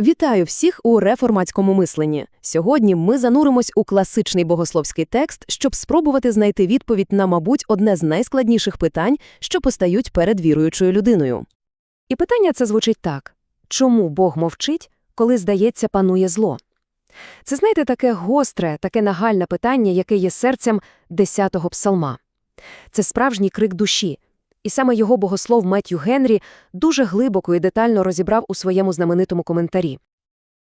Вітаю всіх у реформатському мисленні. Сьогодні ми зануримось у класичний богословський текст, щоб спробувати знайти відповідь на, мабуть, одне з найскладніших питань, що постають перед віруючою людиною. І питання це звучить так: чому Бог мовчить, коли, здається, панує зло? Це, знаєте, таке гостре, таке нагальне питання, яке є серцем 10-го псалма. Це справжній крик душі. І саме його богослов Меттью Генрі дуже глибоко і детально розібрав у своєму знаменитому коментарі.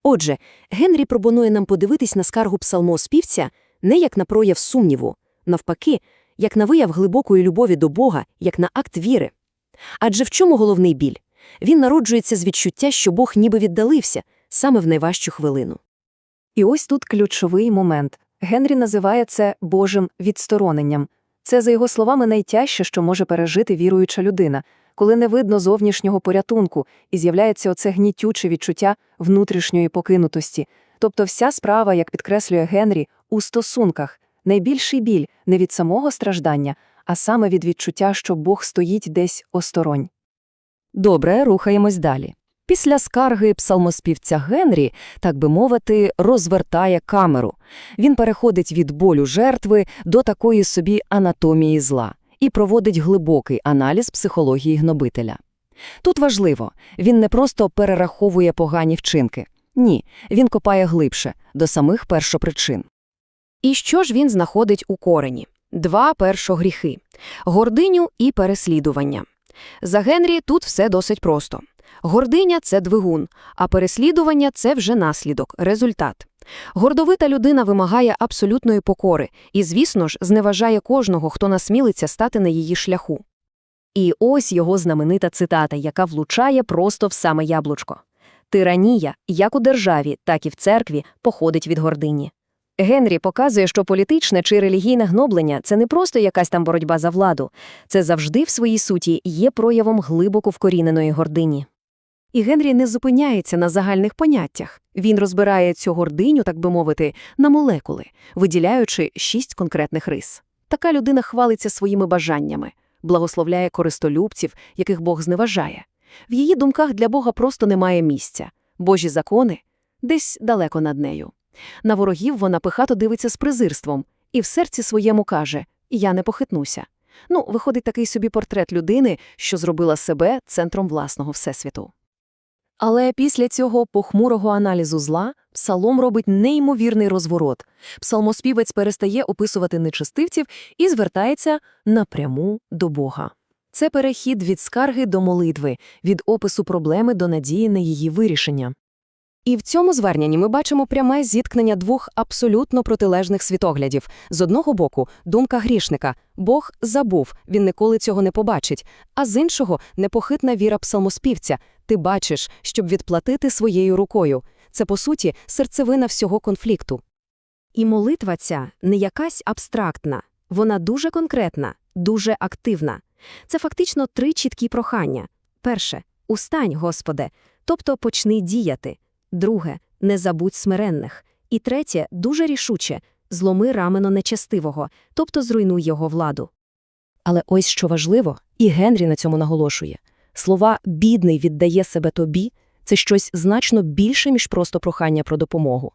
Отже, Генрі пропонує нам подивитись на скаргу псалмоспівця не як на прояв сумніву, навпаки, як на вияв глибокої любові до Бога, як на акт віри. Адже в чому головний біль? Він народжується з відчуття, що Бог ніби віддалився саме в найважчу хвилину. І ось тут ключовий момент. Генрі називає це Божим відстороненням. Це, за його словами, найтяжче, що може пережити віруюча людина, коли не видно зовнішнього порятунку і з'являється оце гнітюче відчуття внутрішньої покинутості. Тобто вся справа, як підкреслює Генрі, у стосунках, найбільший біль не від самого страждання, а саме від відчуття, що Бог стоїть десь осторонь. Добре, рухаємось далі. Після скарги псалмоспівця Генрі, так би мовити, розвертає камеру. Він переходить від болю жертви до такої собі анатомії зла і проводить глибокий аналіз психології гнобителя. Тут важливо, він не просто перераховує погані вчинки. Ні, він копає глибше, до самих першопричин. І що ж він знаходить у корені? Два першогріхи – гординю і переслідування. За Генрі тут все досить просто. Гординя це двигун, а переслідування це вже наслідок, результат. Гордовита людина вимагає абсолютної покори і, звісно ж, зневажає кожного, хто насмілиться стати на її шляху. І ось його знаменита цитата, яка влучає просто в саме яблучко. Тиранія, як у державі, так і в церкві, походить від гордині. Генрі показує, що політичне чи релігійне гноблення це не просто якась там боротьба за владу, це завжди в своїй суті є проявом глибоко вкоріненої гордині. І Генрі не зупиняється на загальних поняттях. Він розбирає цю гординю, так би мовити, на молекули, виділяючи шість конкретних рис. Така людина хвалиться своїми бажаннями, благословляє користолюбців, яких Бог зневажає. В її думках для Бога просто немає місця. Божі закони десь далеко над нею. На ворогів вона пихато дивиться з презирством і в серці своєму каже Я не похитнуся. Ну, виходить такий собі портрет людини, що зробила себе центром власного всесвіту. Але після цього похмурого аналізу зла псалом робить неймовірний розворот. Псалмоспівець перестає описувати нечистивців і звертається напряму до Бога. Це перехід від скарги до молитви, від опису проблеми до надії на її вирішення. І в цьому зверненні ми бачимо пряме зіткнення двох абсолютно протилежних світоглядів. З одного боку, думка грішника Бог забув, він ніколи цього не побачить, а з іншого непохитна віра псалмоспівця ти бачиш, щоб відплатити своєю рукою. Це, по суті, серцевина всього конфлікту. І молитва ця не якась абстрактна, вона дуже конкретна, дуже активна. Це фактично три чіткі прохання. Перше устань, Господи, тобто почни діяти. Друге не забудь смиренних. І третє дуже рішуче зломи рамено нечестивого, тобто зруйнуй його владу. Але ось що важливо, і Генрі на цьому наголошує слова бідний віддає себе тобі це щось значно більше, ніж просто прохання про допомогу.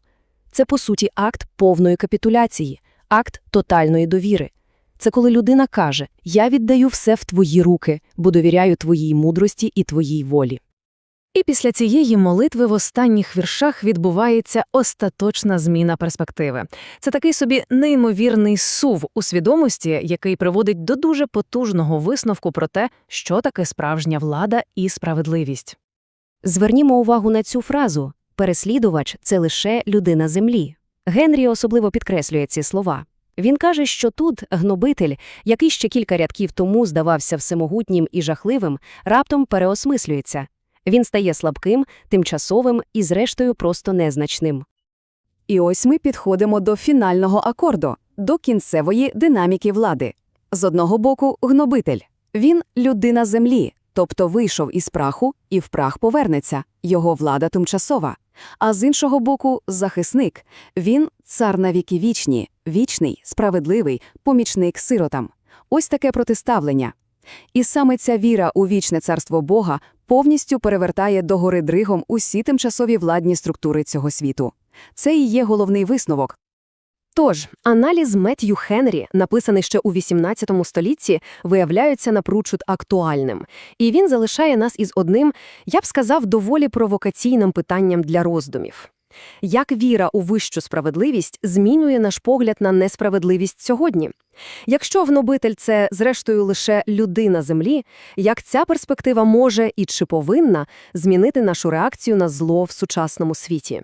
Це, по суті, акт повної капітуляції, акт тотальної довіри. Це коли людина каже: Я віддаю все в твої руки, бо довіряю твоїй мудрості і твоїй волі. І після цієї молитви в останніх віршах відбувається остаточна зміна перспективи. Це такий собі неймовірний сув у свідомості, який приводить до дуже потужного висновку про те, що таке справжня влада і справедливість. Звернімо увагу на цю фразу переслідувач це лише людина землі. Генрі особливо підкреслює ці слова. Він каже, що тут гнобитель, який ще кілька рядків тому здавався всемогутнім і жахливим, раптом переосмислюється. Він стає слабким, тимчасовим і, зрештою, просто незначним. І ось ми підходимо до фінального акорду, до кінцевої динаміки влади. З одного боку, гнобитель. Він людина землі, тобто вийшов із праху і в прах повернеться, його влада тимчасова. А з іншого боку, захисник. Він цар на віки вічні, вічний, справедливий, помічник сиротам. Ось таке протиставлення. І саме ця віра у вічне царство Бога повністю перевертає догори дригом усі тимчасові владні структури цього світу. Це і є головний висновок. Тож, аналіз Меттью Хенрі, написаний ще у XVIII столітті, виявляється напрочуд актуальним. І він залишає нас із одним, я б сказав, доволі провокаційним питанням для роздумів. Як віра у вищу справедливість змінює наш погляд на несправедливість сьогодні? Якщо внобитель – це, зрештою, лише людина землі, як ця перспектива може і чи повинна змінити нашу реакцію на зло в сучасному світі?